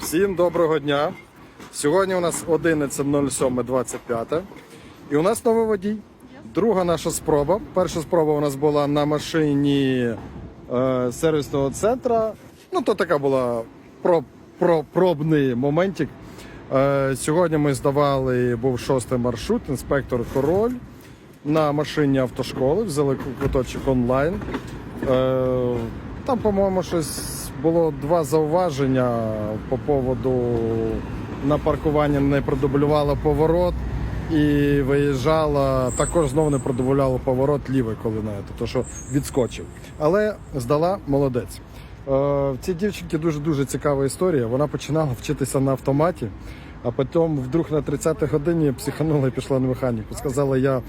Всім доброго дня. Сьогодні у нас 11.07.25 і у нас новий водій. Друга наша спроба. Перша спроба у нас була на машині е, сервісного центру. Ну, то така була про, про, пробний моментик. Е, сьогодні ми здавали, був шостий маршрут, інспектор Король на машині автошколи, взяли куточок онлайн. Е, там, по-моєму, щось було два зауваження по поводу на паркування не продублювала поворот і виїжджала, також знову не продублювала поворот лівий, коли на це, то що відскочив. Але здала молодець. Е, В цій дівчинки дуже дуже цікава історія. Вона починала вчитися на автоматі, а потім вдруг на 30-й годині психанула і пішла на механіку. Сказала, я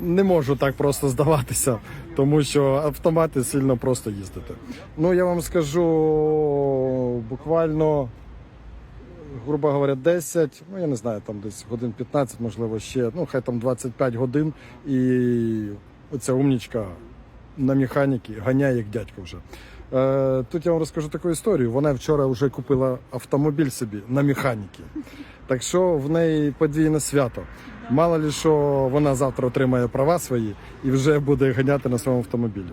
не можу так просто здаватися, тому що автомати сильно просто їздити. Ну я вам скажу буквально, грубо говоря, 10, ну я не знаю, там десь годин 15, можливо, ще, ну хай там 25 годин, і оця умнічка на механіки ганяє як дядько вже. Е, тут я вам розкажу таку історію. Вона вчора вже купила автомобіль собі на механіки. Так що в неї подвійне свято. Мало ли що вона завтра отримає права свої і вже буде ганяти на своєму автомобілі.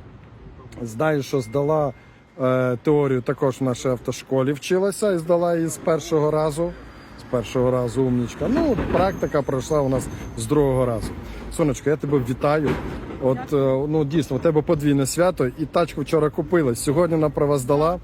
Знаю, що здала е, теорію також в нашій автошколі вчилася і здала її з першого разу. З першого разу умнічка. Ну, практика пройшла у нас з другого разу. Сонечко, я тебе вітаю. От е, ну дійсно, у тебе подвійне свято, і тачку вчора купила. Сьогодні на права здала.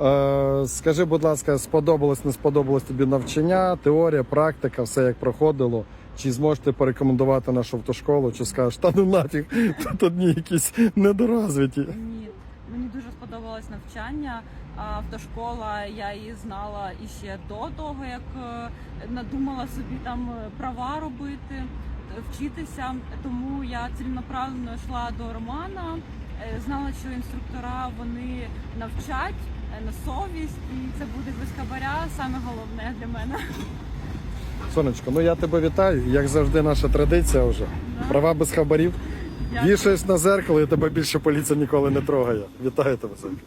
Е, скажи, будь ласка, сподобалось, не сподобалось тобі навчання, теорія, практика, все як проходило. Чи зможете порекомендувати нашу автошколу, чи скажеш, та ну нафіг, тут одні якісь недоразвиті. Ні, мені дуже сподобалось навчання. Автошкола, я її знала іще до того, як е, надумала собі там е, права робити, е, вчитися. Тому я ціленаправленно йшла до Романа. Знала, що інструктора вони навчать на совість, і це буде без хабаря. Саме головне для мене. Сонечко, ну я тебе вітаю. Як завжди, наша традиція вже. Права без хабарів. Вішаєш на зеркало і тебе більше поліція ніколи не трогає. Вітаю тебе, Сонечко.